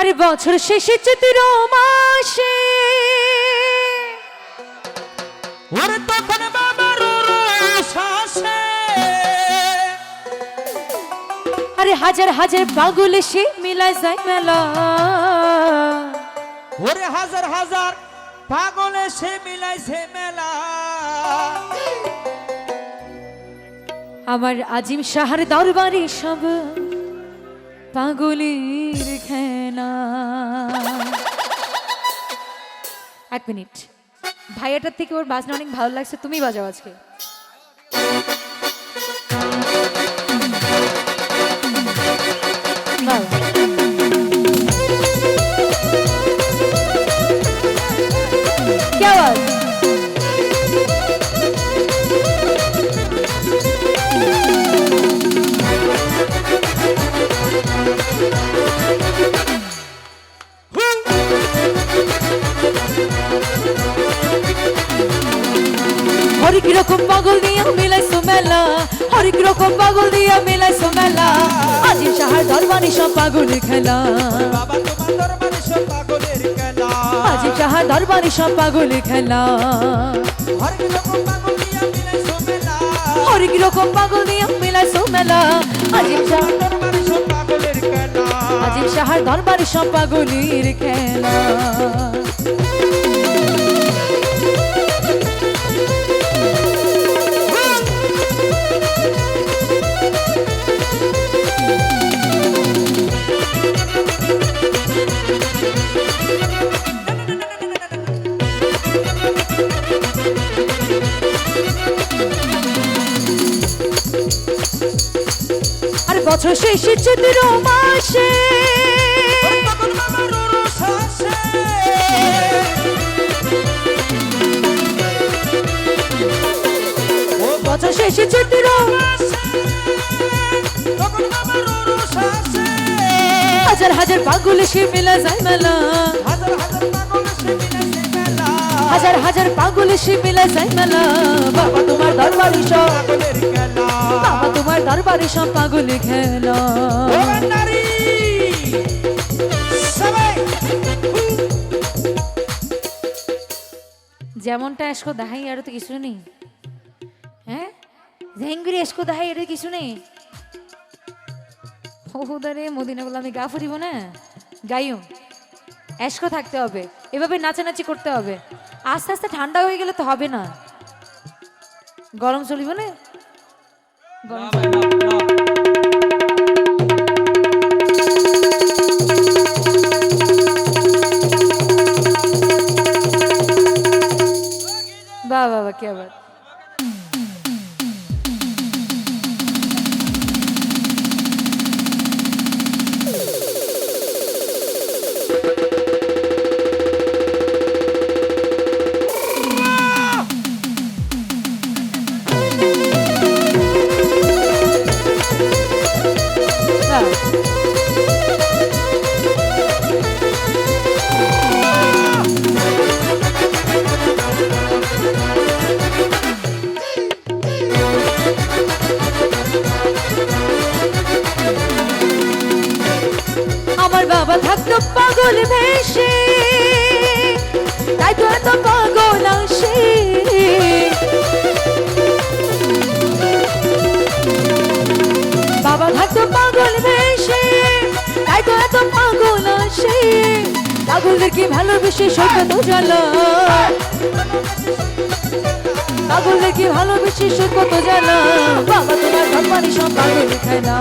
আরে বছর শেষে চতুর মাসে ওরে তখন বাবার শ্বাসে আরে হাজার হাজার পাগল সে মিলায় যায় মেলা। ওরে হাজার হাজার পাগলে সে মিলাইছে মেলা। আমার আজিম শাহার দরবারে সব পাগলের খেনা এক মিনিট। ভাইয়াটার থেকে ওর বাজনা অনেক ভালো লাগছে তুমি বাজাও আজকে। রকম পাগল দিয়া মিলাইছো মেলা হরেক রকম পাগল দিয়া মিলাইছো মেলা আজিম সাহার দরবানি সব পাগলের খেলা। বাবা তোমার দরবারে সব পাগলের খেলা। আজিম সাহার দরবানি সব পাগলের খেলা। হরেক রকম পাগল দিয়া মিলাইছো মেলা হরেক রকম পাগল দিয়া মিলাইছো মেলা আজিম শাহ দরবারে সব পাগলের খেলা। আজিম সাহার দরবারি সব পাগলের খেলা। বছর শেষে চতুর মাসে বছর শেষে চতুর হাজার হাজার পাগল সে মেলা যায় মেলা হাজার হাজার পাগল সে মিলাইছে মেলা হাজার হাজার পাগল সে মেলা যায় মেলা তোমার সব পাগলে খেলা। যেমনটা এসকো দেখাই আর তো কিছু নেই। হ্যাঁ? ঝেঙ্গুরি এসকো দেখাই আর কিছু নেই। বহুদারে মদিনা বলে আমি গা ফুরিব না? গাইও। এসকো থাকতে হবে। এভাবে নাচানাচি করতে হবে। আস্তে আস্তে ঠান্ডা হয়ে গেলে তো হবে না। গরম চলিব না? গরম চলিব। বাহ বাহ বাহ আমার বাবা থাকতো পাগল ভেসে তাই তো এত পাগল আসে। পাগলদের কি ভালোবেসে সৈকত জ্বালা পাগলদের কি ভালোবেসে সৈকত জ্বালা বাবা তোমার ভগবানই সব পাগল খেলা